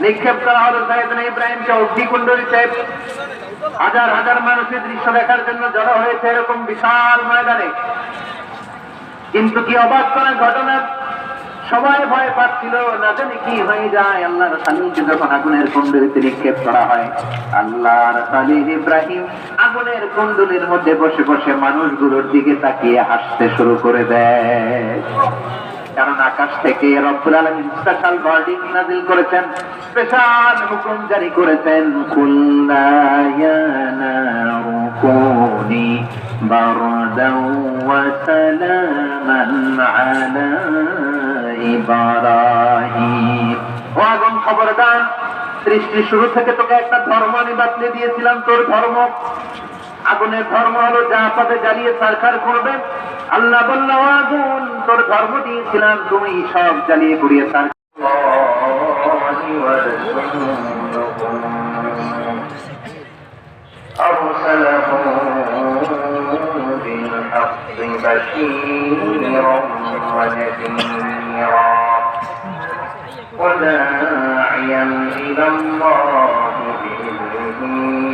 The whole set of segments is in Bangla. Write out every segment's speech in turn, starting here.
নিক্ষেপ করা হলো সাইয়েদনা ইব্রাহিমকে অগ্নিকুণ্ডলিতে হাজার হাজার মানুষের দৃশ্য দেখার জন্য জড়ো হয়েছে এরকম বিশাল ময়দানে। কিন্তু কি অবাক করার ঘটনা? সবাই ভয় পাচ্ছিল, না জানি কি হয়ে যায়। আল্লাহর খালিলকে যখন আগুনের কুণ্ডলিতে নিক্ষেপ করা হয়, আল্লাহর খালিল ইব্রাহিম আগুনের কুণ্ডলির মধ্যে বসে বসে মানুষগুলোর দিকে তাকিয়ে হাসতে শুরু করে দেয়। কারণ আকাশ থেকে রব্বুল স্পেশাল ওয়ার্ডিং নাজিল করেছেন, স্পেশাল হুকুম জারি করেছেন বারদাও আলা শুরু থেকে তোকে একটা ধর্ম আমি বাতলে দিয়েছিলাম, তোর ধর্ম। আগুনের ধর্ম হলো যা পথে জ্বালিয়ে সরকার করবে। আল্লাহ বলল "ও আগুন তোর ধর্ম দিয়েছিলাম তুমি সব জ্বালিয়ে পুড়িয়ে সরকার أرسله بالحق بشيرا ونذيرا وداعيا إلى الله بإذنه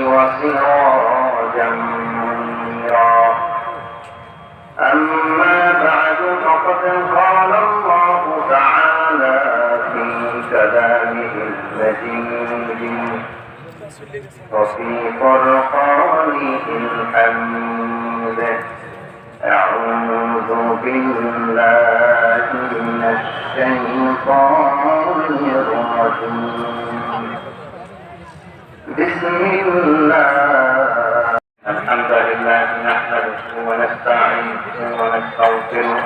وسراجا وفي فرقانه الحمد. أعوذ بالله من الشيطان الرجيم. بسم الله. الحمد لله نحمده ونستعينه ونستغفره.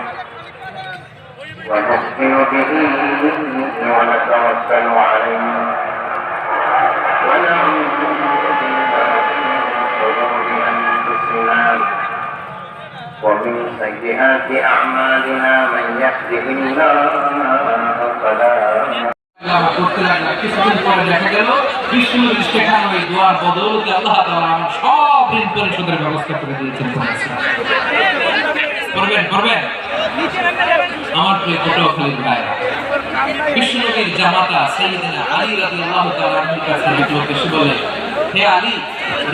ونؤمن به ونتوكل عليه. ومن سيئات أعمالنا من يهده الله فلا আল্লাহ করতে লাগলাম কিছুদিন পরে দেখা গেল বিষ্ণু শেখানো এই দোয়ার বদলতে আল্লাহ তাআলা আমার সব ঋণ পরিশোধের ব্যবস্থা করে দিয়েছেন করবেন করবেন আমার প্রিয় ছোট খালিদ ভাই বিষ্ণুনবীর জামাতা সাইয়েদনা আলী রাদিয়াল্লাহু তাআলা আনহুর কাছে লোক এসে বলে হে আলী,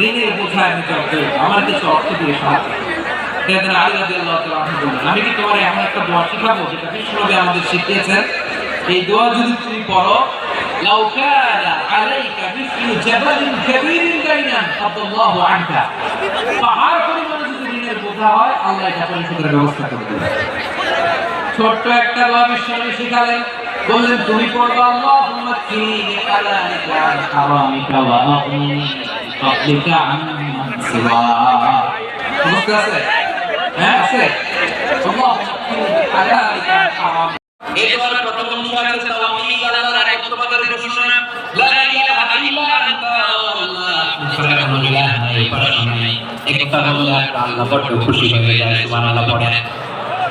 ঋণের বোঝা আমি যত আমার কিছু অর্থ দিয়ে সাহায্য। সাইয়েদনা আলী রাদিয়াল্লাহু তাআলা আনহু বললেন, আমি কি তোমার এমন একটা দোয়া শেখাবো যেটা বিষ্ণুনবী আমাদের শিখিয়েছেন? এই দোয়া যদি তুমি পড়ো, লাউ কানা আলাইকা মিসলু জাবালিন কাবীরিন দাইনান আল্লাহু আনকা পাহাড় পরিমাণে যদি ঋণের বোঝা হয়, আল্লাহ এটা পরিশোধের ব্যবস্থা করে দেবে ছোট্ট একটা দোয়া বিশ্বনবী শিখালেন। বললেন তুমি হ্যাঁ এই দোয়ার প্রথম অংশ আছে তাওহীদ আল্লাহর একত্ববাদের ঘোষণা, লা ইলাহা ইল্লা আনতা, আল্লাহ বড় খুশি হয়ে যায়, সুবহানাল্লাহ পড়েন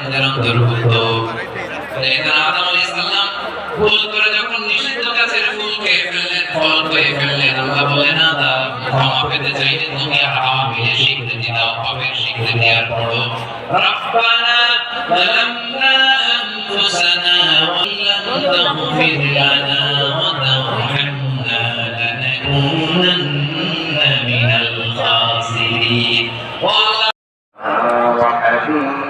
আল্লাহ আমি জালিমদের অন্তর্ভুক্ত এখানে আদম আলাইহিস সালাম ভুল করে যখন নিষিদ্ধ গাছের ফুল খেয়ে ফেললেন ফল খেয়ে ফেললেন আল্লাহ বলেন আদম ক্ষমা পেতে চাইলে তুমি আর হাওয়াকে স্বীকৃতি দাও হবে স্বীকৃতি দেওয়ার পরও রব্বানা ظلمنا أنفسنا وإن لم تغفر لنا وترحمنا لنكونن من الخاسرين والله وحبيب ربنا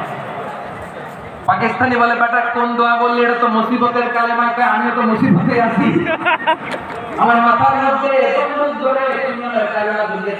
পাকিস্তানি বলে, বেটা, কোন দোয়া বললি? এটা তো মুসিবতের কালেমা, কয় আমি তো মুসিবতে আছি। আমার মাথার মধ্যে ধরে তোমরা কালেমা জিজ্ঞেস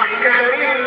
மக்களின்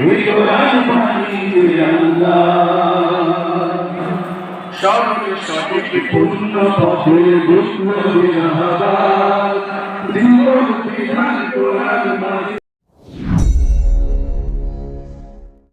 বিধান কোরআন বাণী যে আল্লাহ আল্লাহ সর্বশক্তি পূর্ণ পথে মাঝে